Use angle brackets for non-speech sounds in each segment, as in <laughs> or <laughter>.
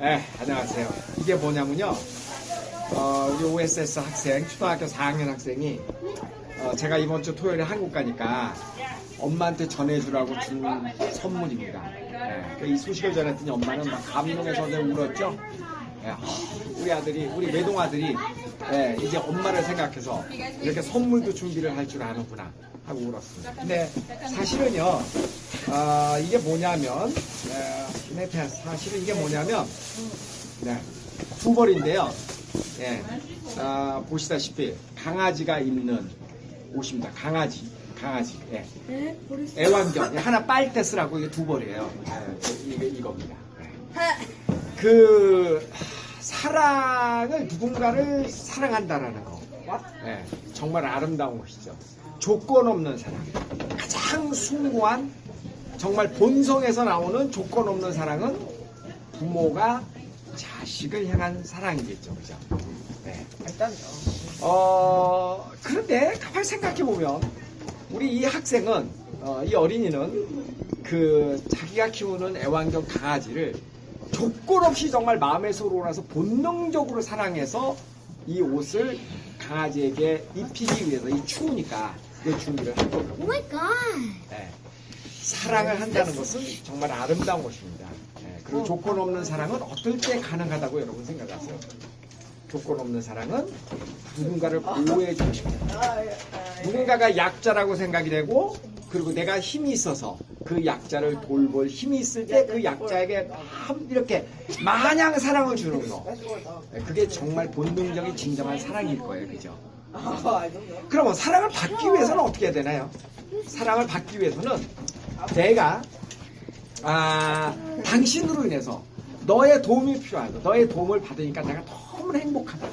네, 안녕하세요. 이게 뭐냐면요. 어, 우리 OSS 학생, 초등학교 4학년 학생이 어, 제가 이번 주 토요일에 한국 가니까 엄마한테 전해주라고 준 선물입니다. 네, 이 소식을 전했더니 엄마는 막 감동해서 울었죠. 네, 아, 우리 아들이, 우리 외동 아들이 네, 이제 엄마를 생각해서 이렇게 선물도 준비를 할 줄 아는구나 하고 울었습니다. 근데 사실은요, 아, 이게 뭐냐면, 네, 네, 사실은 이게 뭐냐면, 네, 두 벌인데요. 예, 아, 보시다시피 강아지가 입는 옷입니다. 강아지, 강아지. 예. 애완견. 예, 하나 빨대 쓰라고 이게 두 벌이에요. 예, 이게 이겁니다. 예. 그 사랑을 누군가를 사랑한다라는 거. 예, 정말 아름다운 것이죠. 조건 없는 사랑. 가장 숭고한 정말 본성에서 나오는 조건 없는 사랑은 부모가 자식을 향한 사랑이겠죠, 그죠? 네. 일단 어, 그런데 가만히 생각해 보면 우리 이 학생은 어, 이 어린이는 그 자기가 키우는 애완견 강아지를 조건 없이 정말 마음에서 우러나서 본능적으로 사랑해서 이 옷을 강아지에게 입히기 위해서 이 추우니까 그 준비를 한 거거든요. Oh my god. 네. 사랑을 한다는 것은 정말 아름다운 것입니다. 네. 그리고 조건 없는 사랑은 어떨 때 가능하다고 여러분 생각하세요? 조건 없는 사랑은 누군가를 보호해 주고 싶다. 누군가가 약자라고 생각이 되고 그리고 내가 힘이 있어서 그 약자를 돌볼 힘이 있을 때 그 약자에게 막 이렇게 마냥 사랑을 주는 거. 네, 그게 정말 본능적인 진정한 사랑일 거예요. 그죠? 그러면 사랑을 받기 위해서는 어떻게 해야 되나요? 사랑을 받기 위해서는 내가 아 당신으로 인해서 너의 도움이 필요하다. 너의 도움을 받으니까 내가 너무 행복하다.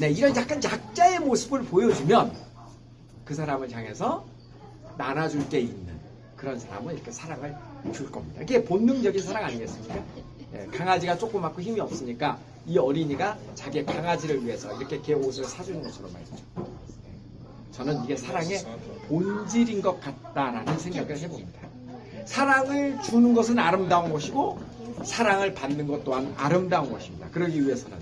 네, 이런 약간 약자의 모습을 보여주면 그 사람을 향해서 나눠줄 게 있는 그런 사람은 이렇게 사랑을 줄 겁니다. 이게 본능적인 사랑 아니겠습니까? 예, 강아지가 조그맣고 힘이 없으니까 이 어린이가 자기의 강아지를 위해서 이렇게 개 옷을 사주는 것으로 말이죠. 저는 이게 사랑의 본질인 것 같다라는 생각을 해봅니다. 사랑을 주는 것은 아름다운 것이고 사랑을 받는 것 또한 아름다운 것입니다. 그러기 위해서는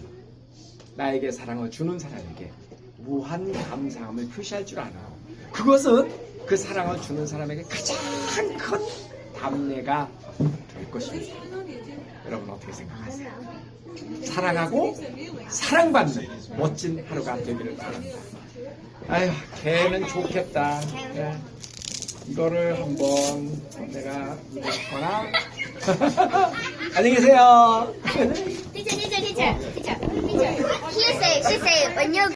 나에게 사랑을 주는 사람에게 무한 감사함을 표시할 줄 알아요. 그것은 그 사랑을 주는 사람에게 가장 큰 답례가 될 것입니다. 여러분 어떻게 생각하세요? 사랑하고 사랑받는 멋진 하루가 되기를 바랍니다. 아휴, 걔는 좋겠다. 예. 이거를 한번 내가 입었거나. <laughs> 안녕히 계세요. <laughs> Teacher, teacher, teacher,